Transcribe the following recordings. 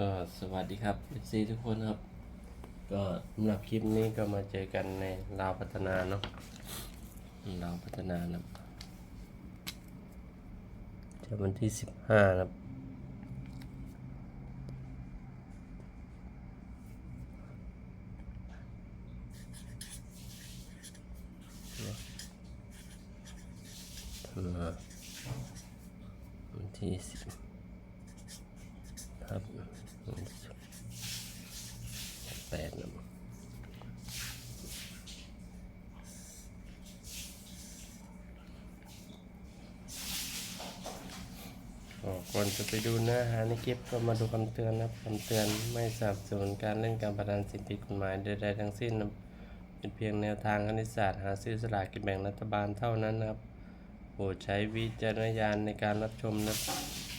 ก็สวัสดีครับ FC ทุกคนครับ ก็สำหรับคลิปนี้ก็มาเจอกันในลาวพัฒนาเนาะลาวพัฒนานะจะวันที่สิบห้านะครับมาวันที่สิบครับ แปดนะก่อนจะไปดูเนื้อหาในคลิปก็มาดูคำเตือนนะครับคำเตือนไม่สนับสนุนการเล่นการพนันสิ่งผิดกฎหมายใดๆทั้งสิ้นนะเป็นเพียงแนวทางคณิตศาสตร์หาซื้อสลากกินแบ่งรัฐบาลเท่านั้นนะครับโปรดใช้วิจารณญาณในการรับชมนะครับ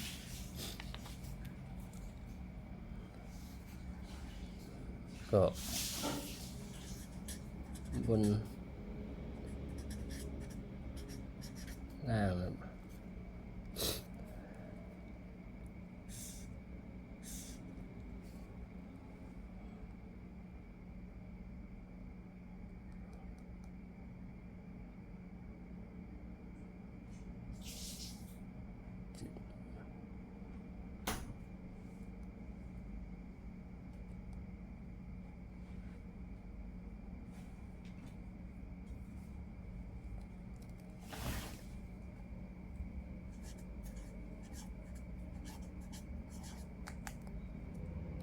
ก็ บนล่างนะครับ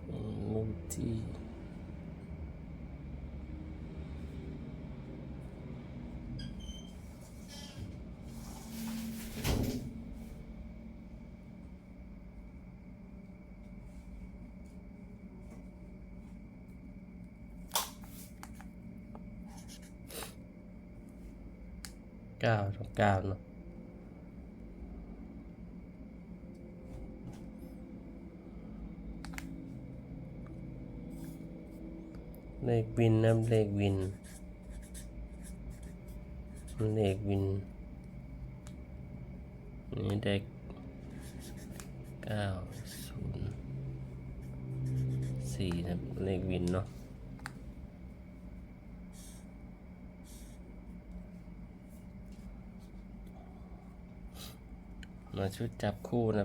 อืม รูปที่เก้าสอง เลขวินนะเลขวินเลขวินนี่เด็กเก้าศูนย์สี่นะเลขวินเนาะมาชุดจับคู่นะ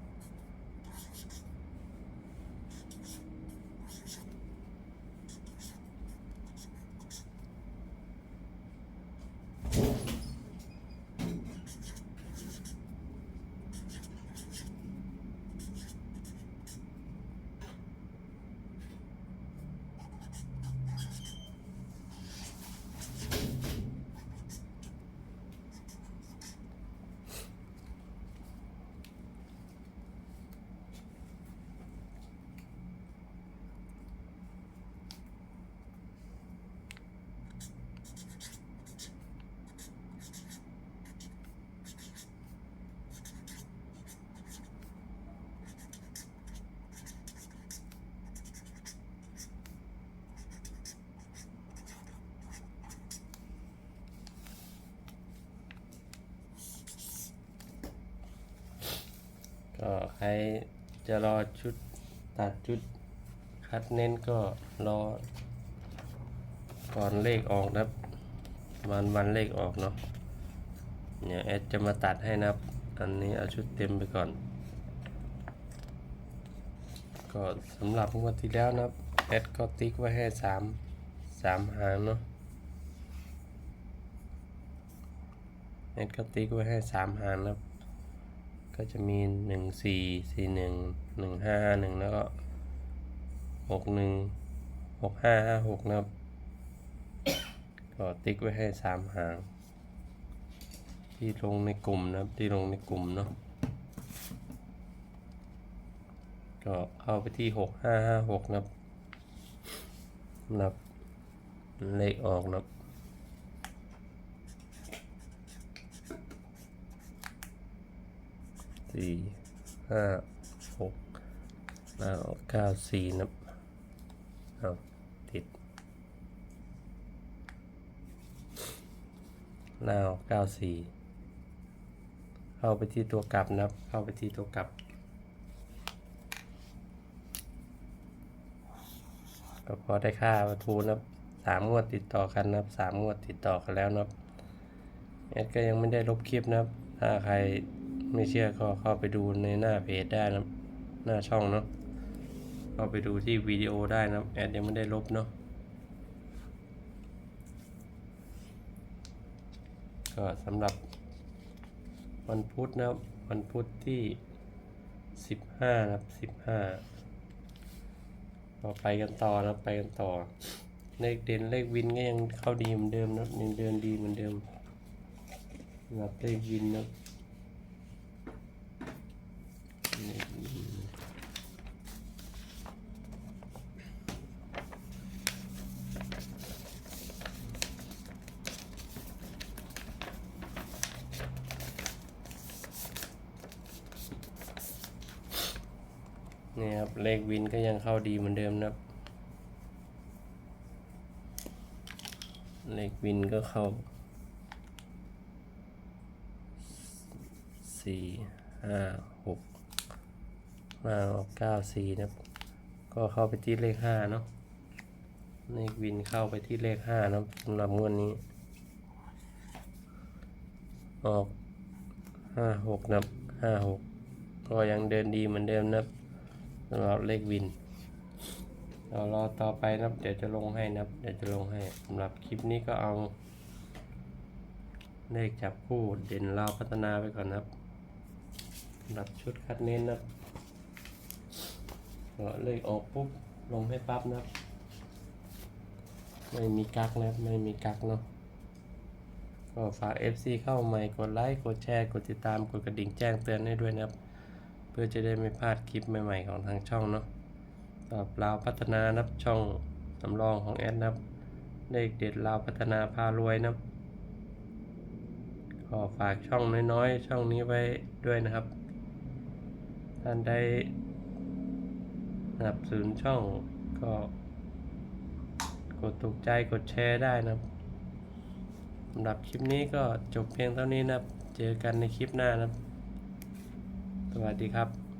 ก็ใครจะรอชุดตัดชุดคัดเน้นก็รอก่อนเลขออกนะครับวันวันเลขออกเนาะเนี่ยแอดจะมาตัดให้นับอันนี้เอาชุดเต็มไปก่อน ก็สำหรับงวดที่แล้วนับแอดก็ติ๊กไว้ให้สามสามหางเนาะแอดก็ติ๊กไว้ให้สามหางนับ ก็จะมีหนึ่งสี่สี่หนึ่งหนึ่งห้าหนึ่งแล้วก็หกหนึ่งหกห้าห้าหกนะครับ ก็ติ๊กไว้ให้สามหาง ที่ลงในกลุ่มนะครับที่ลงในกลุ่มเนาะก็เข้าไปที่หกห้าห้าหกนะครับนับเลขออกนะครับ สี่ห้าหกแล้วเก้าสี่นับเอาติดแล้วเก้าสี่เข้าไปที่ตัวกลับนับเข้าไปที่ตัวกลับก็พอได้ค่าประทูนับสามงวดติดต่อกันนับสามงวดติดต่อกันแล้วนับแอดก็ยังไม่ได้ลบคลิปนะครับถ้าใคร ไม่เชื่อก็เข้าไปดูในหน้าเพจได้นะหน้าช่องเนาะเข้าไปดูที่วิดีโอได้นะแอดยังไม่ได้ลบเนาะก็สำหรับวันพุธนะครับวันพุธที่สิบห้านะครับสิบห้าก็ไปกันต่อนะไปกันต่อ เลขเด่นเลขวินก็ยังเข้าดีเหมือนเดิมนะยังเดินดีเหมือนเดิมสำหรับเลขวินนะเลขวิ นี่ครับ เลขวินก็ยังเข้าดีเหมือนเดิมนะครับ เลขวินก็เข้าสี่ห้าหก มาออกเก้าสี่นะก็เข้าไปที่เลขห้าเนาะเลขวินเข้าไปที่เลขห้านะสำหรับงวดนี้ ออกห้าหกนับห้าหกก็ยังเดินดีเหมือนเดิมนับสำหรับเลขวินเรารอต่อไปนะเดี๋ยวจะลงให้นับเดี๋ยวจะลงให้สำหรับคลิปนี้ก็เอา เลขจับคู่เด่นเราพัฒนาไปก่อนนะสำหรับชุดคัดเน้นนะ เลขออกปุ๊บลงให้ปั๊บนะครับ ไม่มีกักนะครับ ไม่มีกักเนาะก็ฝาก FC เข้าใหม่กดไลค์กดแชร์กดติดตามกดกระดิ่งแจ้งเตือนให้ด้วยนะครับ เพื่อจะได้ไม่พลาดคลิปใหม่ๆของทางช่องเนาะตอบลาวพัฒนานับช่องสำรองของแอดนับเลขเด็ดลาวพัฒนาพารวยนับขอฝากช่องน้อยๆ ช่องนี้ไว้ด้วยนะครับ ท่านได้ สนับสนุนช่องก็กดถูกใจกดแชร์ได้นะครับสำหรับคลิปนี้ก็จบเพียงเท่านี้นะครับ เจอกันในคลิปหน้านะครับ สวัสดีครับ